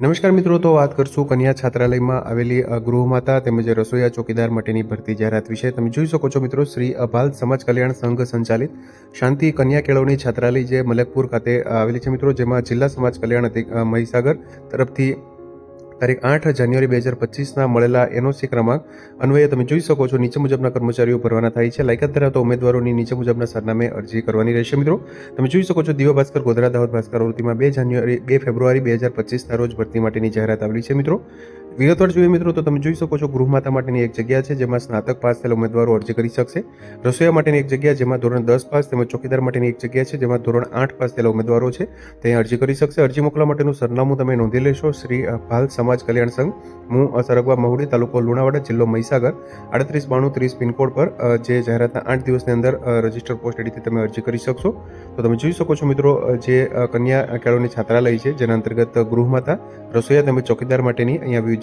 નમસ્કાર મિત્રો, તો વાત કરશું કન્યા છાત્રાલયમાં આવેલી ગૃહમાતા તેમજ રસોઈયા ચોકીદાર માટેની ભરતી જાહેરાત વિશે. તમે જોઈ શકો છો મિત્રો, શ્રી અભાલ સમાજ કલ્યાણ સંઘ સંચાલિત શાંતિ કન્યા કેળવણી છાત્રાલય જે મલકપુર ખાતે આવેલી છે મિત્રો, જેમાં જિલ્લા સમાજ કલ્યાણ મહીસાગર તરફથી તારીખ આઠ જાન્યુઆરી બે હજાર પચીસના મળેલા એનઓસી ક્રમાંક. અન્વયે તમે જોઈ શકો છો, નીચે મુજબના કર્મચારીઓ ભરવાના થાય છે. લાયકાત ધરાવતા ઉમેદવારોની નીચે મુજબના સરનામે અરજી કરવાની રહેશે મિત્રો. તમે જોઈ શકો છો દિવ્ય ભાસ્કર ગોધરા દાહોદ ભાસ્કર વૃત્તિમાં બે જાન્યુઆરી બે ફેબ્રુઆરી બે હજાર પચીસના રોજ ભરતી માટેની જાહેરાત આવેલી છે મિત્રો. વિગતવાર જોઈએ મિત્રો, તો તમે જોઈ શકો છો ગૃહમાતા માટેની એક જગ્યા છે, જેમાં સ્નાતક પાસ થયેલા ઉમેદવારો અરજી કરી શકશે. રસોઈયા માટેની એક જગ્યા, જેમાં ધોરણ દસ પાસ તેમજ ચોકીદાર માટેની એક જગ્યા છે, જેમાં ધોરણ આઠ પાસ થયેલા ઉમેદવારો છે. ત્યાં અરજી કરી શકશે. અરજી મોકલવા માટેનું સરનામું તમે નોંધી લેશો. શ્રી ભાલ સમાજ કલ્યાણ સંઘ હું સરગવા, મહુડી તાલુકો લુણાવાડા, જિલ્લો મહીસાગર. આડત્રીસ બાણું ત્રીસ પિનકોડ પર જે જાહેરાતના આઠ દિવસની અંદર રજિસ્ટર પોસ્ટ એડીથી તમે અરજી કરી શકશો. તો તમે જોઈ શકો છો મિત્રો જે કન્યા કેળવણી છાત્રાલય છે, જેના અંતર્ગત ગૃહમાતા રસોઈયા તેમજ ચોકીદાર માટેની અહીંયા